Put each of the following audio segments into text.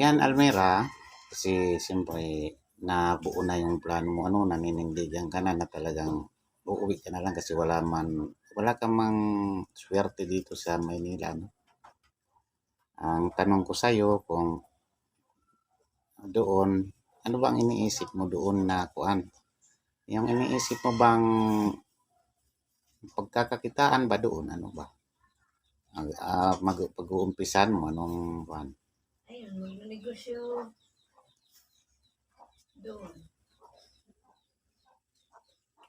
Yan, Almera, kasi siyempre nabuo na yung plano mo, ano, naninindigan ka na na talagang uuwi ka na lang kasi wala man, wala ka mang swerte dito sa Maynila, no? Ang tanong ko sa'yo kung doon, ano bang iniisip mo doon na kuan? Yung iniisip mo bang pagkakakitaan ba doon, ano ba? Ang- ah, mag, pag-uumpisan mo, anong kuan? Ayun, magnegosyo doon.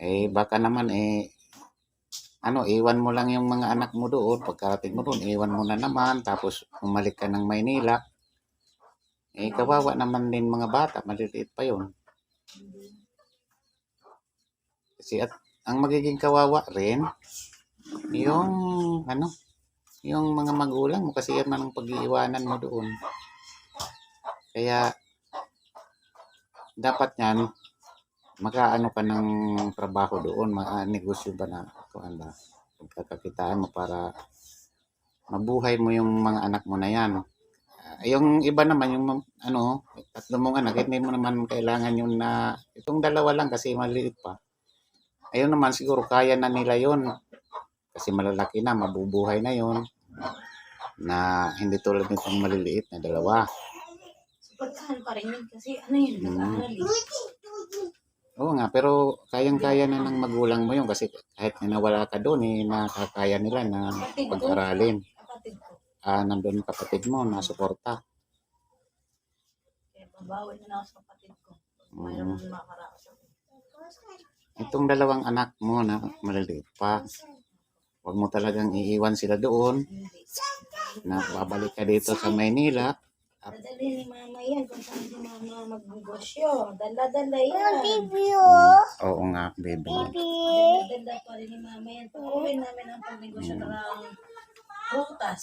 Eh, baka naman eh, ano, iwan mo lang yung mga anak mo doon. Pagkarating mo doon, iwan mo na naman. Tapos, umalik ka ng Maynila. Eh, kawawa naman din mga bata. Maliliit pa yun. Kasi at, ang magiging kawawa rin, yung, ano, yung mga magulang mo kasi yan ang pag-iiwanan mo doon. Kaya, dapat yan, makaano ka ng trabaho doon, negosyo ba na, kuan ba, pagkakakitaan mo para mabuhay mo yung mga anak mo na yan. Ah, yung iba naman, yung ano, tatlo mong anak, hindi mo naman kailangan yun na, itong dalawa lang kasi maliit pa. Ayun naman, siguro kaya na nila yun. Kasi malalaki na, mabubuhay na yun. Na hindi tulad nitong maliliit na dalawa. Pagkahan pa rin yun kasi ano yun, Mm. nag-aaral. Oo nga, pero kayang-kaya na ng magulang mo yun kasi kahit na nawala ka doon, eh, nakakaya nila na pag-aralin. Ah, nandun yung kapatid mo na suporta. Kaya babawi na ako sa kapatid ko. Mm. Mayroon makaraos ako. Itong dalawang anak mo na maliliit pa, huwag mo talagang iiwan sila doon na babalik ka dito sa Maynila. Dadali ni mama yan kung saan si mama magnegosyo. Dala-dala yan. Oo nga, baby. Dala-dala pa rin ni mama yan. Pag-uwi namin ang pagnegosyo ng prutas.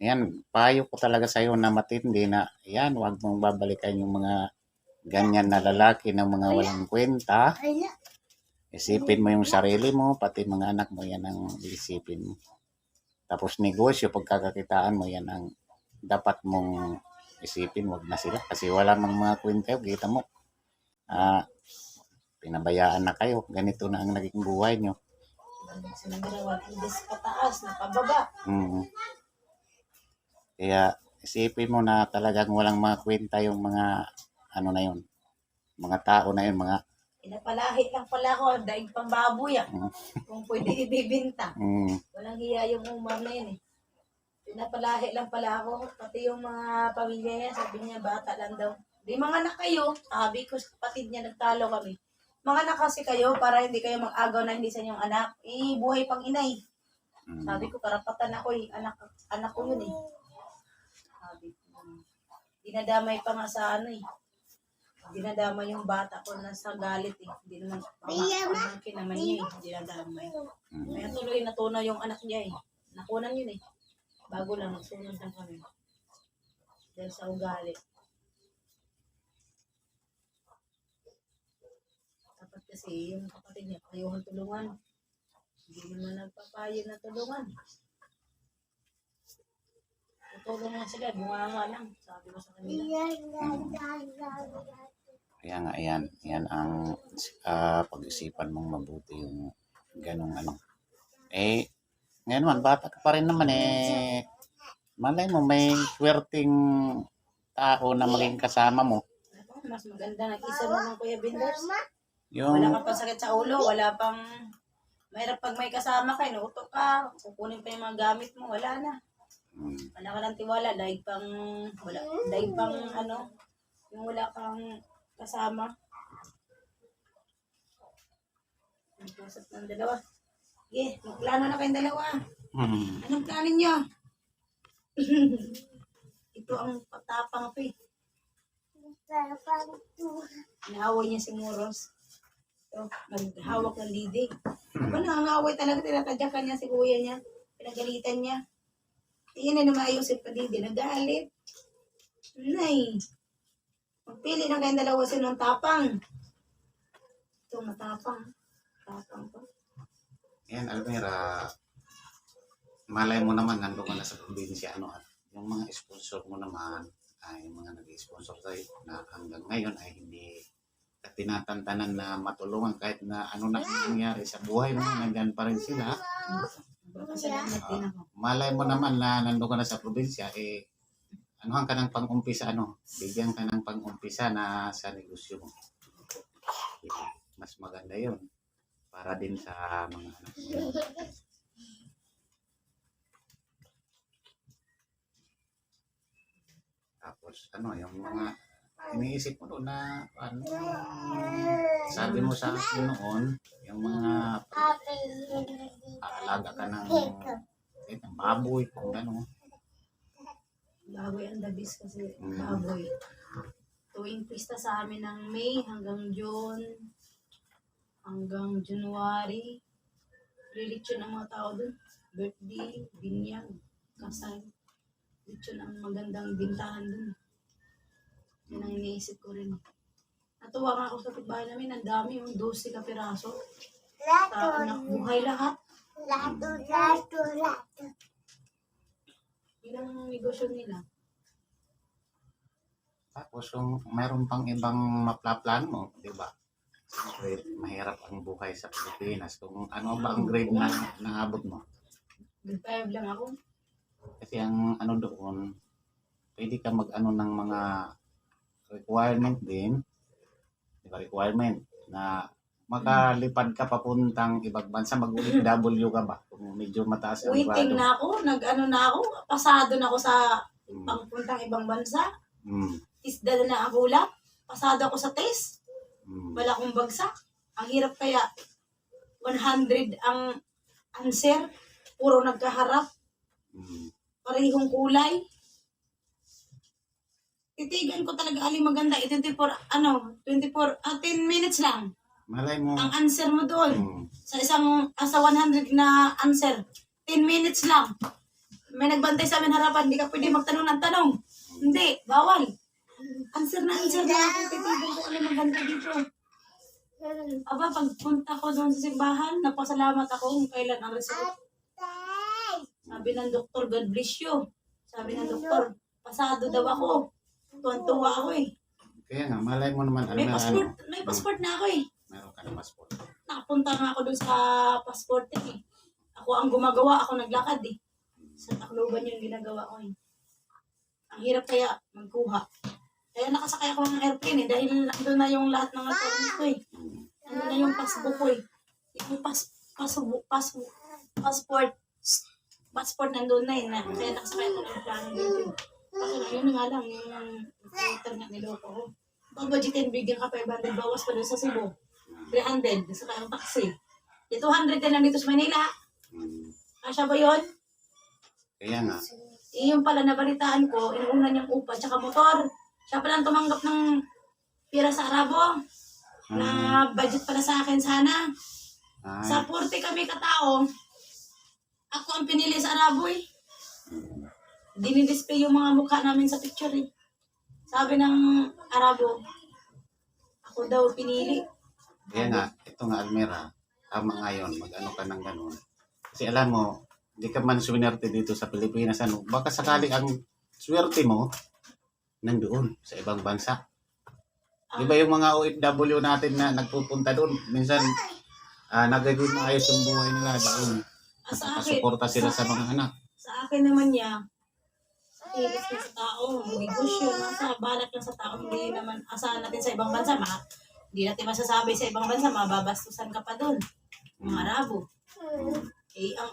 Yan, payo ko talaga sa'yo na matindi na yan, huwag mong babalikan yung mga ganyan na lalaki na mga walang kwenta. Isipin mo yung sarili mo, pati mga anak mo, yan ang isipin mo. Tapos negosyo, pagkakakitaan mo, yan ang dapat mong isipin, wag na sila. Kasi wala mang mga kwenta, kita mo. Ah, pinabayaan na kayo. Ganito na ang naging buhay nyo. Sinagirawan, hindi sa pataas, na pababa. Mm. Kaya isipin mo na talagang walang mga kwenta yung mga ano na yun. Mga tao na yun, mga Pinapalahi lang pala ako, daig pang baboy ah. Mm. Kung pwede ibibinta. mm, Walang hiya yung umar na yun eh. Pinapalahi lang pala ako, pati yung mga pamilya niya, sabi niya, bata lang daw. Di mga anak kayo, sabi ko sa kapatid niya, nagtalo kami. Mga anak kasi kayo, para hindi kayo mag-agaw na hindi sa inyong anak. Eh, buhay pang inay. mm. Sabi ko, karapatan ako eh. Anak, anak ko yun eh. Sabi ko, dinadamay pa nga sa ano eh. Dinadamay yung bata ko na sa galit eh. Hindi naman, pamangkin naman niya eh. Dinadamay. Mm. Kaya tuloy natunaw yung anak niya eh. Nakunan yun eh. Bago lang, nagsunod lang kami. Dahil sa ugali. Dapat kasi yung kapatid niya, kayuhan tulungan. Hindi naman nagpapayo na tulungan. Tutulong lang sila, bunganga lang. Sabi ko sa kanila. Kaya nga, yan. Yan ang ah, pag-isipan mong mabuti yung ganong ano. Eh, ngayon man, bata ka pa rin naman eh. Malay mo, may swerting tao na maging kasama mo. Mas maganda ng isa mo ng Kuya Binders. Yung, Wala kang pasakit sa ulo, wala pang... Mahirap pag may kasama ka, inuuto ka, kukunin pa yung mga gamit mo, wala na. Mm, Wala ka ng tiwala, dahil pang, wala, dahil pang ano, yung wala kang kasama. Nagpusap ng dalawa. Sige, magplano na kayong dalawa. mm, Anong plano nyo? Ito ang patapang ko eh. Inaaway niya si Moros. Ito, naghawak ng lidig. Aba, nangangaway talaga. Tinatadyakan niya si kuya niya. Pinagalitan niya. Iyan na naman ayusin pa didi. Nagalit. Nay. Magpili na kayong dalawa sino ang tapang. Ito, matapang. Tapang to. yan, Almira. Malay mo naman, nandun ka na sa probinsya, ano, at yung mga sponsor mo naman ay mga nag-sponsor sa'yo na hanggang ngayon ay hindi ka tinatantanan na matulungan kahit na ano na nangyari sa buhay mo, nandyan pa rin sila. Ako. Malay mo naman na nandun ka na sa probinsya, eh, anuhan ka ng pang-umpisa, ano, bigyan ka ng pang-umpisa na sa negosyo mo. Eh, Mas maganda yun para din sa mga anak mo. Tapos, ano, yung mga iniisip mo na, ano, sabi mo sa akin noon, yung mga aalaga ka ng, eh, ng baboy, kung ano. Baboy ang dabis kasi Mm. baboy. Tuwing pista sa amin ng May hanggang June, hanggang January, relitsyon ang mga tao dun. Birthday, binyag, kasal. Litsyon ang magandang bintahan dun. Yan ang iniisip ko rin. Natuwa nga ako sa kapitbahay namin, ang dami, yung 12 ka piraso. Sa anak buhay lahat. Yun ang negosyo nila. Tapos kung mayroon pang ibang mapla-plan mo, di ba? Mahirap ang buhay sa Pilipinas. Kung ano ba ang grade na naabot mo. Good five lang ako. Kasi ang ano doon, pwede ka mag-ano ng mga requirement din. Di ba requirement na makalipad ka papuntang ibang bansa, mag-W ka ba? Kung medyo mataas ang Waiting grado. na ako, nag-ano na ako, pasado na ako sa Mm. pangpuntang ibang bansa. Mm. Tisda na ang hula. Pasado ako sa test. Mm. Wala akong bagsak. Ang hirap kaya 100 ang answer. Puro nagkaharap. Mm. Parehong kulay. Titigan ko talaga ali maganda. 24, ano, 24, ah, 10 minutes lang. Malay mo. Ang answer mo doon. Mm. Sa isang, ah, sa 100 na answer. 10 minutes lang. May nagbantay sa amin harapan, hindi ka pwede magtanong ng tanong. Hindi, bawal. Answer na answer na ako. Titigan ko ali maganda dito. Aba, pagpunta ko doon sa simbahan, napasalamat ako kung kailan ang result. Sabi ng doktor, God bless you. Sabi ng doktor, pasado daw ako. Tuwan-tuwa ako eh. Kaya nga, malay mo naman. May ano, passport, ano, may passport na ako eh. Ka ng passport. Nakapunta nga ako doon sa passport eh. Ako ang gumagawa, ako naglakad eh. Sa Tacloban yung ginagawa ko eh. Ang hirap kaya magkuha. Kaya nakasakay ako ng airplane eh, dahil nandun na yung lahat ng requirements ko eh. Nandun na yung passbook ko eh. Yung pas, passbook, pas, passport, passport nandun na eh. Na, kaya nakasakay ako ng plano dito. Kasi na yun nga lang, yung nga niloko ko. Pag budgetin, bigyan ka 500 bawas pa doon sa Cebu. 300, sa kayang taxi. Di 200 ka lang dito sa Manila. Mm. Kasya ba yun? Kaya nga, Eh, yung pala nabalitaan ko, inuuna niyang upa tsaka motor. Siya pala ang tumanggap ng pira sa Arabo. Na budget pala sa akin sana. ay, Sa 40 kami katao, ako ang pinili sa Arabo eh. Dinidisplay yung mga mukha namin sa picture eh. Sabi ng Arabo, ako daw pinili. Kaya nga, ito nga Almira, tama nga yun, mag-ano ka ng ganun. Kasi alam mo, hindi ka man swinerte dito sa Pilipinas, ano, baka sakali ang swerte mo, nandoon sa ibang bansa. Di ba yung mga OFW natin na nagpupunta doon, minsan, ah nagiging maayos yung buhay nila doon. Ah, Nakasuporta sila sa mga anak. sa akin naman niya, ilis na sa tao, negosyo, nasa balak lang sa tao, hindi naman asahan natin sa ibang bansa, ma, hindi natin masasabi sa ibang bansa, mababastusan ka pa doon, mga Arabo. Eh, ang,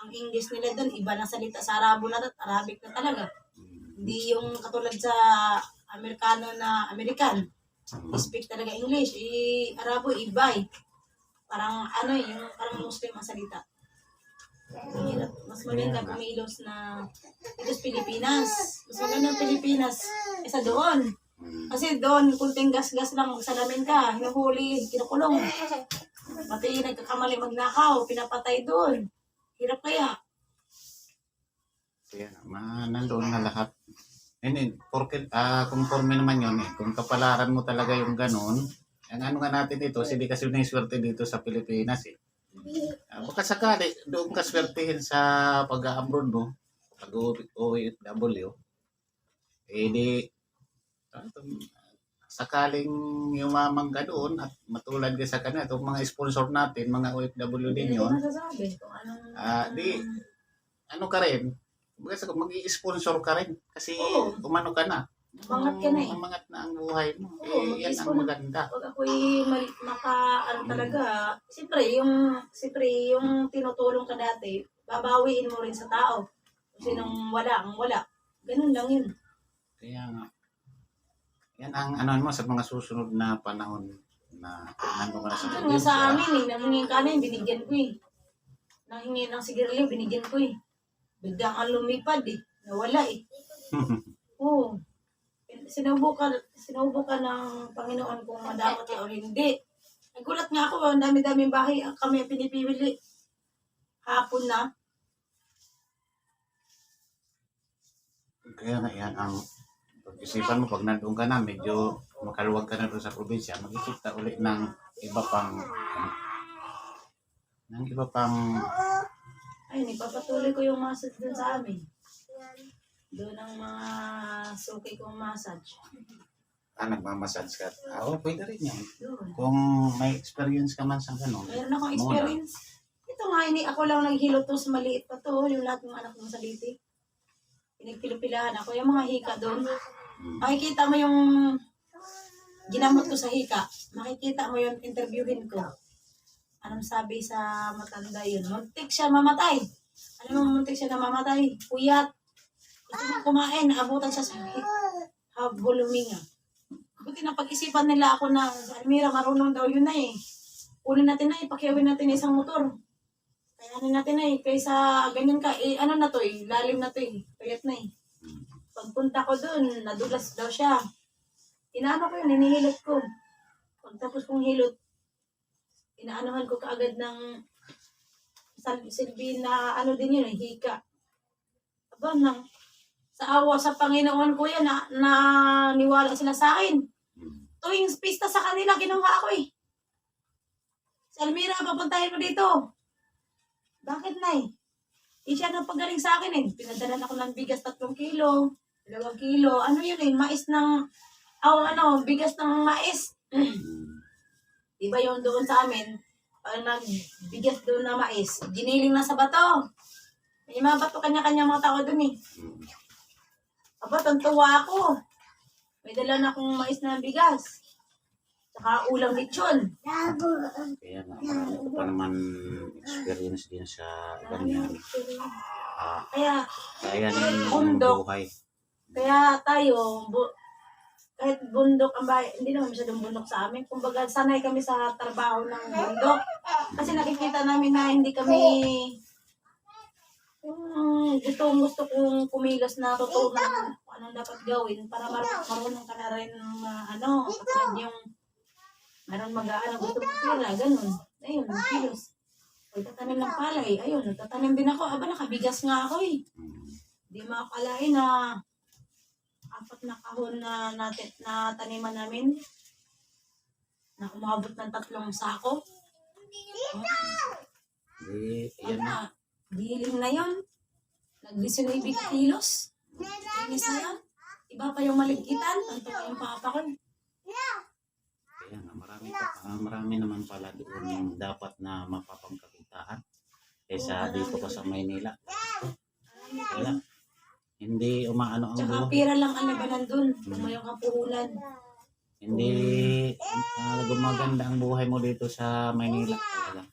ang English nila doon, iba na salita sa Arabo na, Arabic na talaga. Hindi yung katulad sa Amerikano na American. Speak talaga English. Eh, Arabo, iba eh. Parang ano eh, yung parang Muslim ang salita. Ang hirap. Mas maganda kumilos na dito sa Pilipinas. Mas maganda ang Pilipinas kaysa doon. Kasi doon, kunting gas-gas lang, magsalamin ka, hinuhuli, kinukulong. Pati nagkakamali magnakaw, pinapatay doon. Hirap kaya. Kaya nga, ma, nandoon na lahat. Then, porket, ah, conforme naman yun eh. Kung kapalaran mo talaga yung ganun, ang ano nga natin dito, hindi kasi may swerte dito sa Pilipinas eh. Ah, baka sakali, doon ka swertihin sa pag-abroad mo, pag OFW, eh di, sakaling yumaman ka doon at matulad ka sa kanila, itong mga sponsor natin, mga OFW din yun, masasabi kung anong... Ah, di. ano ka rin, mag-i-sponsor ka rin kasi Oo. umano ka na. Umangat ka na eh. Umangat na ang buhay mo. Oo, eh, yan ang mag-i-sponsor. maganda. Pag ako'y mal- maka, ano talaga, siyempre, yung, siyempre, yung tinutulong ka dati, babawiin mo rin sa tao. Kung sinong wala, ang wala. Ganun lang yun. Kaya nga, yan ang ano mo sa mga susunod na panahon na nandun ka na sa Ano nga sa probinsya. amin eh, nangingin ka na, binigyan ko eh. Nangingin ng sigarilyo, binigyan ko eh. Biglang ang lumipad eh. Nawala eh. Oo. Sinubukan, sinubukan ng Panginoon kung madapat eh o hindi. Nagulat nga ako, ang dami-daming bahay ang kami ang pinipili. Hapon na. Kaya nga yan ang pag-isipan mo pag nandun ka na, medyo makaluwag ka na doon sa probinsya, magkikita ulit ng iba pang ng iba pang Ayun, ipapatuloy ko yung massage dun sa amin. Doon ang mga suki kong massage. ah, nagmamassage ka. Ah, oh, pwede rin yan. Doon. Kung may experience ka man sa ganun. Meron akong muna. experience. Ito nga, ini ako lang naghilo to sa maliit pa to, yung lahat ng anak ng saliti. Pinagpilupilahan ako, yung mga hika doon. Makikita mo yung ginamot ko sa hika. Makikita mo yung interviewin ko. Anong sabi sa matanda yun? Muntik siya mamatay. Alam mo, muntik siya na mamatay. Puyat. Gusto mo kumain, naabutan siya sa habol huminga. Buti na pag-isipan nila ako na, Almira, marunong daw yun na eh. Unin natin na eh, pakiawin natin na isang motor. Kaya ano natin na eh, kaysa ganyan ka, eh, ano na to eh, lalim na to eh, payat na eh. Pagpunta ko dun, nadulas daw siya. Inaano ko yun, hinihilot ko. Pagtapos kong hilot, inaanuhan ko kaagad ng silbi na ano din yun, eh, hika. Aba, nang, sa awa sa Panginoon ko yan, na, na niwala sila sa akin. Tuwing pista sa kanila, ginawa ko eh. Si Almira, papuntahin mo dito. Bakit, Nay? Eh, siya nang pagaling sa akin eh. Pinadalan ako ng bigas tatlong kilo, dalawang kilo. Ano yun eh, mais ng, oh, ano, bigas ng mais. Di ba yung doon sa amin, pag nagbigas doon na mais, giniling na sa bato. May mga bato kanya-kanya mga tao doon eh. Aba, tantuwa ako. May dala na akong mais na bigas. Saka ulang lechon. Kaya marami ko pa naman experience din sa ganyan. Ah, Kaya, kaya yung Bundok. buhay. Kaya tayo, bu- kahit bundok ang bahay, hindi naman masyadong bundok sa amin. Kumbaga, sanay kami sa trabaho ng bundok. Kasi nakikita namin na hindi kami yung gusto, gusto kong kumilos na tutunan kung anong dapat gawin para mar marunong ka na rin na ano, katulad yung meron mag-aano, gusto mo pira, ganun. Ayun, kilos. O tatanim ng palay, ayun, tatanim din ako. Aba, nakabigas nga ako eh. Mm. Di makakalain na apat na kahon na natin na taniman namin na umabot ng tatlong sako. Di, yan na. Na, yon. Nag-19 kilos. Inis na yun. Iba pa yung maligitan. Tanto pa yung papa ko. Kaya nga, marami, pa, ah, marami naman pala doon yung dapat na mapapangkakitaan. Kaysa dito pa sa Maynila. Wala. Hindi umaano ang Tsaka pira lang ang labanan dun. Tumayong kapuhunan. Hindi ah, gumaganda ang buhay mo dito sa Maynila talaga.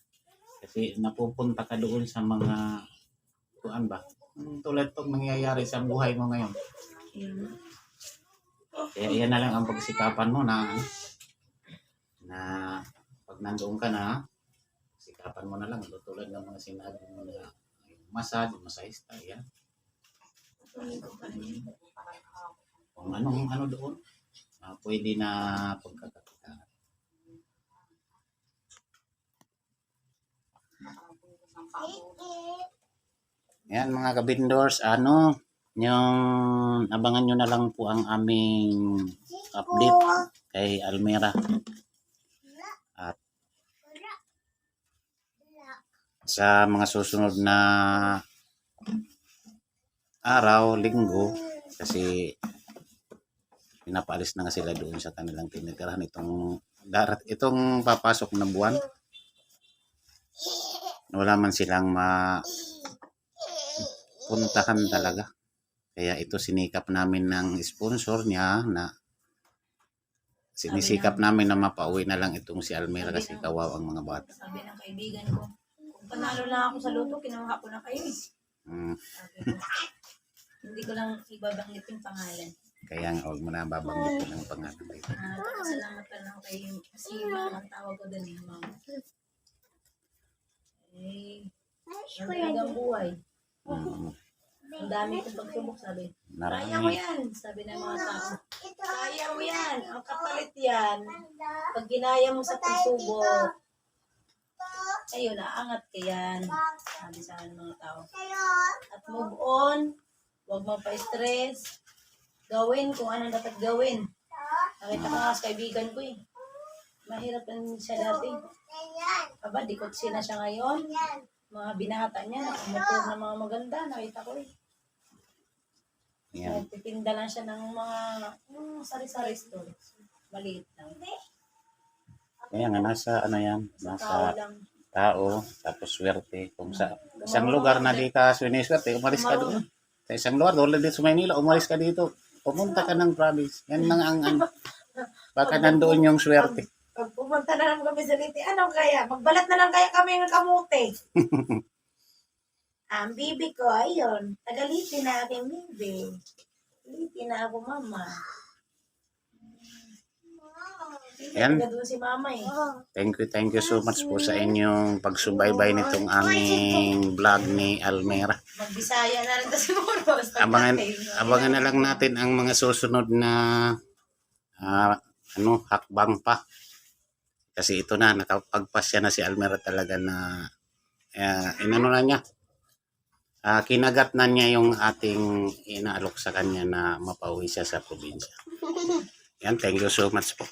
Kasi napupunta ka doon sa mga kuan ba? Yung Tulad pag nangyayari sa buhay mo ngayon. Ayun. Kaya yan na lang ang pagsikapan mo na na pag nandoon ka na, sikapan mo na lang. Tulad ng mga sinabi mo na yung massage, masahista, yan. Tuloy ko pa rin. Kung anong ano doon, ah, pwede na pagkakakitaan. Yan mga kabindors, ano, yung abangan nyo na lang po ang aming update kay Almera. At sa mga susunod na araw, linggo, kasi pinapaalis na nga sila doon sa kanilang tinitirahan itong darat itong papasok na buwan. Wala man silang ma puntahan talaga. Kaya ito sinikap namin ng sponsor niya na sinisikap namin na mapauwi na lang itong si Almira kasi kawaw ang mga bata. Sabi ng kaibigan ko, kung panalo lang ako sa luto, kinuha ko na kayo eh. Mm, hindi ko lang ibabanggit yung pangalan. kaya nga huwag mo na babanggit ng pangalan dito. Ah, salamat ka lang kay kasi mama ang tawag ko doon eh, mama. Eh, ang talagang buhay. Mm, Ang dami kong pagsubok, sabi. Kaya mo yan, sabi ng mga tao. Kaya mo yan, ang kapalit yan. Pag ginaya mo sa pagsubok, ayun, naangat ka yan. Sabi sa akin ng mga tao. At move on, huwag mo pa-stress. Gawin kung anong dapat gawin. Nakita ko nga sa kaibigan ko eh. Mahirap lang siya dati. Aba, dikotsi na siya ngayon. Mga binata niya, nakamotor na mga maganda. Nakita ko eh. Yan. Nagtitinda lang siya ng mga mm, sari-sari store. Maliit lang. Kaya nga, nasa ano yan, nasa lang. tao, tapos swerte. Kung sa isang lugar na di ka siniswerte, umalis ka doon. Sa isang lugar, doon dito sa Maynila, umalis ka dito. Pumunta ka ng province. Yan lang ang ano. Baka nandoon yung swerte. Pag pumunta na lang kami sa Liti, ano kaya? Magbalat na lang kaya kami ng kamote. Ang bibi ko, ayun. Tagaliti na aking bibi. Liti na ako, mama. Yan. Taga doon si mama eh. Thank you, thank you so much po sa inyong pagsubaybay nitong aming vlog ni Almera. Magbisaya na rin to si Moros. Abangan, abangan na lang natin ang mga susunod na ah, ano, hakbang pa. Kasi ito na, nakapagpasya na si Almera talaga na uh, inano na niya. Ah, kinagat na niya yung ating inaalok sa kanya na mapauwi siya sa probinsya. Yan, thank you so much po.